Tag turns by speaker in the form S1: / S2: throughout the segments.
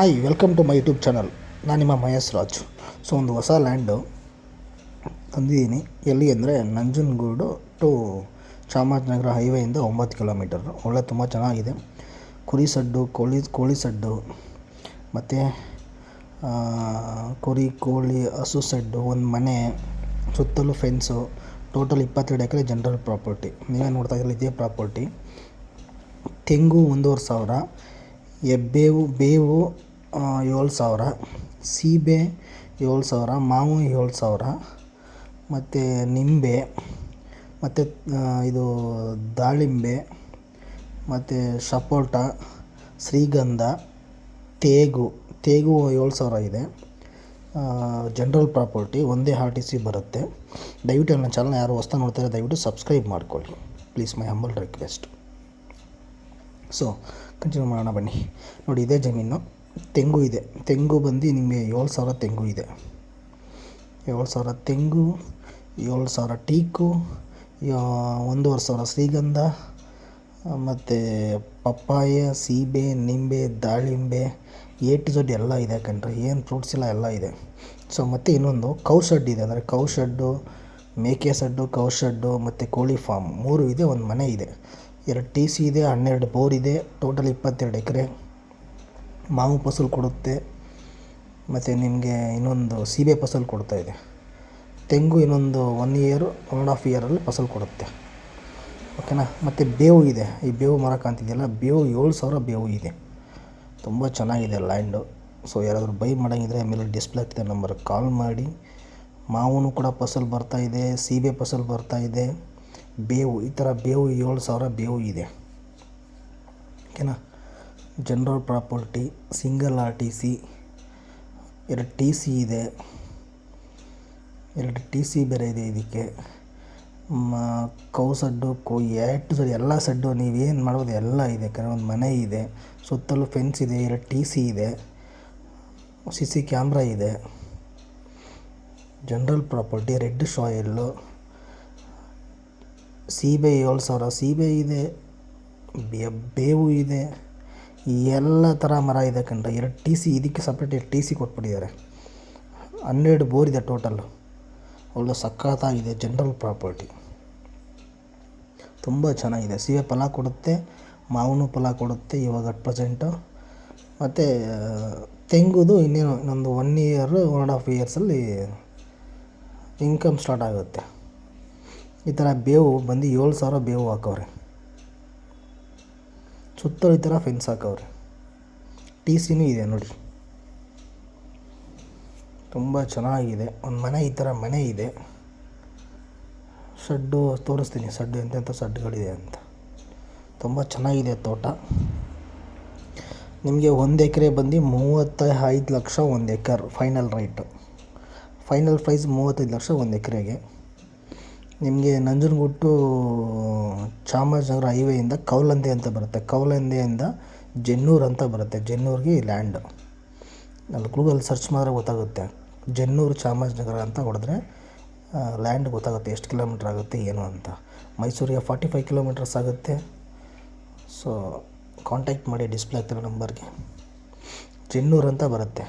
S1: Hi welcome to my YouTube channel ನಾನು ನಿಮ್ಮ Mahesh Raj. So ಒಂದು ಹೊಸ ಲ್ಯಾಂಡು ತಂದಿದ್ದೀನಿ. ಎಲ್ಲಿ ಅಂದರೆ ನಂಜನಗೂಡು ಟು ಚಾಮರಾಜನಗರ ಹೈವೇಯಿಂದ ಒಂಬತ್ತು ಕಿಲೋಮೀಟರ್ ಒಳ್ಳೆ ತುಂಬ ಚೆನ್ನಾಗಿದೆ. ಕುರಿ ಸಡ್ಡು, ಕೋಳಿ ಕೋಳಿ ಸಡ್ಡು, ಮತ್ತು ಕುರಿ, ಕೋಳಿ, ಹಸು ಸಡ್ಡು, ಒಂದು ಮನೆ, ಸುತ್ತಲೂ ಫೆನ್ಸು ಟೋಟಲ್ ಇಪ್ಪತ್ತೆರಡು ಎಕರೆ ಜನರಲ್ ಪ್ರಾಪರ್ಟಿ ನೀವೇ ನೋಡ್ತಾ ಇದ್ರಲ್ಲಿ ಇದೇ ಪ್ರಾಪರ್ಟಿ ತೆಂಗು ಒಂದೂವರೆ ಸಾವಿರ. ಎಬ್ಬೇವು ಬೇವು ಏಳು ಸಾವಿರ. ಸೀಬೆ ಏಳು ಸಾವಿರ, ಮಾವು ಏಳು ಸಾವಿರ, ಮತ್ತು ನಿಂಬೆ, ಮತ್ತು ಇದು ದಾಳಿಂಬೆ, ಮತ್ತು ಸಪೋಟ, ಶ್ರೀಗಂಧ, ತೇಗು ತೇಗು ಏಳು ಸಾವಿರ ಇದೆ. ಜನರಲ್ ಪ್ರಾಪರ್ಟಿ ಒಂದೇ ಆರ್ ಟಿ ಸಿ ಬರುತ್ತೆ. ದಯವಿಟ್ಟು ನನ್ನ ಚಾನಲ್ ಯಾರು ಹೊಸ್ದಾಗಿ ನೋಡ್ತಾರೆ ದಯವಿಟ್ಟು ಸಬ್ಸ್ಕ್ರೈಬ್ ಮಾಡ್ಕೊಳ್ಳಿ. Please my humble request. So, continue ಮಾಡೋಣ ಬನ್ನಿ. ನೋಡಿ, ಇದೇ ಜಮೀನು. ತೆಂಗು ಇದೆ. ತೆಂಗು ಬಂದು ನಿಮಗೆ ಏಳು ಸಾವಿರ ತೆಂಗು ಇದೆ. ಏಳು ಸಾವಿರ ತೆಂಗು, ಏಳು ಸಾವಿರ ಟೀಕು ಒಂದೂವರೆ ಸಾವಿರ ಶ್ರೀಗಂಧ, ಮತ್ತು ಪಪ್ಪಾಯ, ಸೀಬೆ, ನಿಂಬೆ, ದಾಳಿಂಬೆ, ಎ ಟು ಝಡ್ ಎಲ್ಲ ಇದೆ ಕಣ್ರಿ. ಏನು ಫ್ರೂಟ್ಸ್ ಇಲ್ಲ ಎಲ್ಲ ಇದೆ. ಸೊ ಮತ್ತು ಇನ್ನೊಂದು ಕೌ ಇದೆ. ಅಂದರೆ ಕೌ ಶೆಡ್ಡು ಮೇಕೆ ಶೆಡ್ಡು ಕೌ ಶೆಡ್ಡು ಮತ್ತು ಕೋಳಿ ಫಾರ್ಮ್ ಮೂರು ಇದೆ, ಒಂದು ಮನೆ ಇದೆ. ಎರಡು ಟಿ ಸಿ ಇದೆ, ಹನ್ನೆರಡು ಬೋರ್ ಇದೆ, ಟೋಟಲ್ ಇಪ್ಪತ್ತೆರಡು ಎಕರೆ. ಮಾವು ಫಸಲು ಕೊಡುತ್ತೆ, ಮತ್ತು ನಿಮಗೆ ಇನ್ನೊಂದು ಸೀಬೆ ಫಸಲು ಕೊಡ್ತಾ ಇದೆ. ತೆಂಗು ಇನ್ನೊಂದು one year one and half ಇಯರಲ್ಲಿ ಫಸಲು ಕೊಡುತ್ತೆ. ಓಕೆನಾ ಮತ್ತು ಬೇವು ಇದೆ. ಈ ಬೇವು ಮರ ಕಾಣ್ತಿದೆಯಲ್ಲ ಬೇವು ಏಳು ಸಾವಿರ ಬೇವು ಇದೆ. ತುಂಬ ಚೆನ್ನಾಗಿದೆ ಲ್ಯಾಂಡು ಸೊ ಯಾರಾದರೂ ಬೈ ಮಾಡೋಂಗಿದ್ರೆ ಆಮೇಲೆ ಡಿಸ್ಪ್ಲೇ ಆಗ್ತಿದೆ ನಂಬರ್ ಕಾಲ್ ಮಾಡಿ. ಮಾವೂ ಕೂಡ ಫಸಲು ಬರ್ತಾ ಇದೆ, ಸೀಬೆ ಫಸಲು ಇದೆ. ಬೇವು, ಈ ಥರ ಬೇವು ಏಳು ಸಾವಿರ ಬೇವು ಇದೆ. ಓಕೆನಾ general property single R T C ಎರಡು ಟಿ ಸಿ ಇದೆ, ಎರಡು ಟಿ ಸಿ ಬೇರೆ ಇದೆ ಇದಕ್ಕೆ. ಕೌ ಸಡ್ಡು, ಕೋ ಎಟ್ಟು ಸಡ್ ಎಲ್ಲ ಸಡ್ಡು, ನೀವೇನು ಮಾಡ್ಬೋದು ಎಲ್ಲ ಇದೆ ಒಂದು ಮನೆ ಇದೆ, ಸುತ್ತಲೂ ಫೆನ್ಸ್ ಇದೆ, ಎರಡು ಟಿ ಸಿ ಇದೆ ಸಿ ಸಿ ಕ್ಯಾಮ್ರಾ ಇದೆ, ಜನರಲ್ ಪ್ರಾಪರ್ಟಿ ರೆಡ್ ಶಾಯಲ್ಲು ಸೀಬೆ ಏಳು ಸಾವಿರ ಇದೆ, ಬೇ- ಬೇವು ಇದೆ. ಎಲ್ಲ ಥರ ಮರ ಇದೆ ಕಣ್ರಿ ಎರಡು ಟಿ ಸಿ ಇದಕ್ಕೆ ಸಪ್ರೇಟ್ ಎರಡು ಟಿ ಸಿ ಕೊಟ್ಬಿಟ್ಟಿದ್ದಾರೆ. ಹನ್ನೆರಡು ಬೋರ್ ಇದೆ ಟೋಟಲ್ಲು ಒಳ್ಳೆ ಸಖತ್ತಾಗಿದೆ ಜನರಲ್ ಪ್ರಾಪರ್ಟಿ ತುಂಬ ಚೆನ್ನಾಗಿದೆ. ಸೀಬೆ ಫಲ ಕೊಡುತ್ತೆ, ಮಾವಿನ ಫಲ ಕೊಡುತ್ತೆ ಇವಾಗ ಅಟ್ ಪ್ರೆಸೆಂಟು ಮತ್ತು ತೆಂಗುದು ಇನ್ನೇನು, ಇನ್ನೊಂದು one year one and half ಇಯರ್ಸಲ್ಲಿ income start ಆಗುತ್ತೆ. ಈ ಥರ ಬೇವು ಬಂದು ಏಳು ಸಾವಿರ ಬೇವು ಹಾಕವ್ರೆ. ಸುತ್ತಲೂ ಈ ಥರ ಫೆನ್ಸ್ ಹಾಕವ್ರೆ. ಟಿ ಸಿನೂ ಇದೆ ನೋಡಿ. ತುಂಬ ಚೆನ್ನಾಗಿದೆ. ಒಂದು ಮನೆ ಈ ಥರ ಮನೆ ಇದೆ. ಶಡ್ಡು ತೋರಿಸ್ತೀನಿ. ಸಡ್ಡು ಎಂತೆಂಥ ಸಡ್ಡುಗಳಿದೆ ಅಂತ. ತುಂಬ ಚೆನ್ನಾಗಿದೆ ತೋಟ. ನಿಮಗೆ ಒಂದು ಎಕರೆ ಬಂದು ಮೂವತ್ತ ಐದು ಲಕ್ಷ ಒಂದು acre final rate final price ಮೂವತ್ತೈದು ಲಕ್ಷ ಒಂದು ಎಕರೆಗೆ. ನಿಮಗೆ ನಂಜನಗೂಡು ಟು ಚಾಮರಾಜನಗರ ಹೈವೇಯಿಂದ ಕೌಲಂದೆ ಅಂತ ಬರುತ್ತೆ. ಕೌಲಂದೆಯಿಂದ ಜೆನ್ನೂರು ಅಂತ ಬರುತ್ತೆ. ಜೆನ್ನೂರಿಗೆ ಈ ಲ್ಯಾಂಡ್ ಅಲ್ಲಿ ಗೂಗಲ್ ಸರ್ಚ್ ಮಾಡಿದ್ರೆ ಗೊತ್ತಾಗುತ್ತೆ. ಜೆನ್ನೂರು ಚಾಮರಾಜನಗರ ಅಂತ ಹೊಡೆದ್ರೆ ಲ್ಯಾಂಡ್ ಗೊತ್ತಾಗುತ್ತೆ ಎಷ್ಟು ಕಿಲೋಮೀಟ್ರ್ ಆಗುತ್ತೆ, ಏನು ಅಂತ. ಮೈಸೂರಿಗೆ ಫಾರ್ಟಿ ಫೈವ್ ಕಿಲೋಮೀಟರ್ಸ್ ಆಗುತ್ತೆ. ಸೊ ಕಾಂಟ್ಯಾಕ್ಟ್ ಮಾಡಿ ಡಿಸ್ಪ್ಲೇ ಆಗ್ತಿರೋ ನಂಬರ್ಗೆ. ಜೆನ್ನೂರು ಅಂತ ಬರುತ್ತೆ.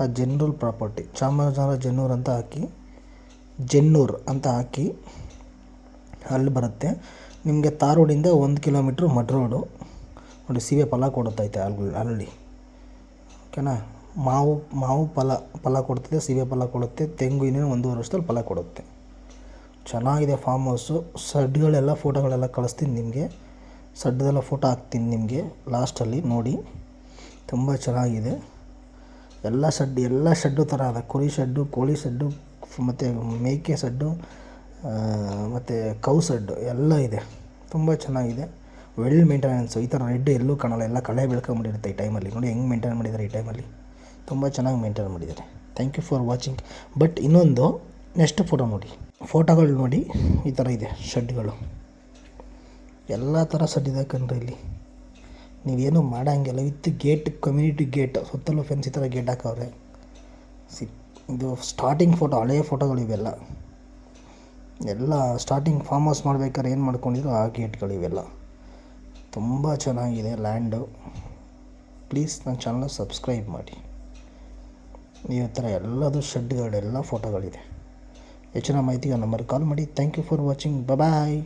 S1: ಆ ಜನ್ರಲ್ ಪ್ರಾಪರ್ಟಿ ಚಾಮರಾಜನಗರ ಜೆನ್ನೂರು ಅಂತ ಹಾಕಿ, ಜೆನ್ನೂರು ಅಂತ ಹಾಕಿ, ಅಲ್ಲಿ ಬರುತ್ತೆ. ನಿಮಗೆ ತಾರ್ ರೋಡಿಂದ ಒಂದು ಕಿಲೋಮೀಟ್ರ್ ಮಡ್ ರೋಡು ನೋಡಿ ಸೀಬೆ ಫಲ ಕೊಡುತ್ತೈತೆ ಅಲ್ಲಿ ಅಲ್ಲಿ ಓಕೆನಾ ಮಾವು ಮಾವು ಫಲ ಫಲ ಕೊಡ್ತಿದೆ ಸೀಬೆ ಫಲ ಕೊಡುತ್ತೆ, ತೆಂಗು ಇನ್ನೇನು ಒಂದೂವರೆ ವರ್ಷದಲ್ಲಿ ಫಲ ಕೊಡುತ್ತೆ. ಚೆನ್ನಾಗಿದೆ ಫಾರ್ಮ್ ಹೌಸು ಸಡ್ಗಳೆಲ್ಲ ಫೋಟೋಗಳೆಲ್ಲ ಕಳಿಸ್ತೀನಿ ನಿಮಗೆ. ಸಡ್ಡೆಲ್ಲ ಫೋಟೋ ಹಾಕ್ತೀನಿ ನಿಮಗೆ ಲಾಸ್ಟಲ್ಲಿ ನೋಡಿ. ತುಂಬ ಚೆನ್ನಾಗಿದೆ. ಎಲ್ಲ ಶೆಡ್ ಎಲ್ಲ ಶೆಡ್ಡು ಥರ ಅದ. ಕುರಿ ಶೆಡ್ಡು ಕೋಳಿ ಶೆಡ್ಡು ಮತ್ತು ಮೇಕೆ ಶೆಡ್ಡು ಮತ್ತು ಕೌ ಶೆಡ್ಡು ಎಲ್ಲ ಇದೆ. ತುಂಬ ಚೆನ್ನಾಗಿದೆ. ವೆಲ್ ಮೇಂಟೆನೆನ್ಸು ಈ ಥರ ರೆಡ್ ಎಲ್ಲೂ ಕಾಣಲ್ಲ ಎಲ್ಲ ಕಳೆ ಬೆಳ್ಕೊಂಬಿಟ್ಟಿರುತ್ತೆ ಈ ಟೈಮಲ್ಲಿ ನೋಡಿ ಹೆಂಗೆ ಮೇಂಟೈನ್ ಮಾಡಿದ್ದಾರೆ ಈ ಟೈಮಲ್ಲಿ ತುಂಬ ಚೆನ್ನಾಗಿ ಮೇಂಟೈನ್ ಮಾಡಿದ್ದಾರೆ thank you for watching but ಇನ್ನೊಂದು ನೆಕ್ಸ್ಟ್ ಫೋಟೋ ನೋಡಿ. ಫೋಟೋಗಳು ನೋಡಿ, ಈ ಥರ ಇದೆ ಶೆಡ್ಗಳು ಎಲ್ಲ ಥರ ಶೆಡ್ ಇದೆ ಕಣ್ರಿ ಇಲ್ಲಿ. ನೀವೇನು ಮಾಡೋಂಗಿಲ್ಲ. ವಿತ್ ಗೇಟ್ ಕಮ್ಯುನಿಟಿ ಗೇಟ್ ಸುತ್ತಲೂ ಫೆನ್ಸ್ ಈ ಥರ ಗೇಟ್ ಹಾಕವ್ರೆ. ಸಿ, ಇದು ಸ್ಟಾರ್ಟಿಂಗ್ ಫೋಟೋ ಹಳೆಯ ಫೋಟೋಗಳು ಇವೆಲ್ಲ ಎಲ್ಲ ಸ್ಟಾರ್ಟಿಂಗ್ ಫಾರ್ಮ್ ಹೌಸ್ ಮಾಡ್ಬೇಕಾದ್ರೆ ಏನು ಮಾಡ್ಕೊಂಡಿದ್ರು ಆ ಗೇಟ್ಗಳು ಇವೆಲ್ಲ. ತುಂಬ ಚೆನ್ನಾಗಿದೆ ಲ್ಯಾಂಡು ಪ್ಲೀಸ್ ನನ್ನ ಚಾನಲ್ನ ಸಬ್ಸ್ಕ್ರೈಬ್ ಮಾಡಿ. ಈ ಥರ ಎಲ್ಲದು ಶೆಡ್ಗಳೆಲ್ಲ ಫೋಟೋಗಳಿದೆ ಹೆಚ್ಚಿನ ಮಾಹಿತಿಗೆ ನಂಬರ್ ಕಾಲ್ ಮಾಡಿ. Thank you for watching bye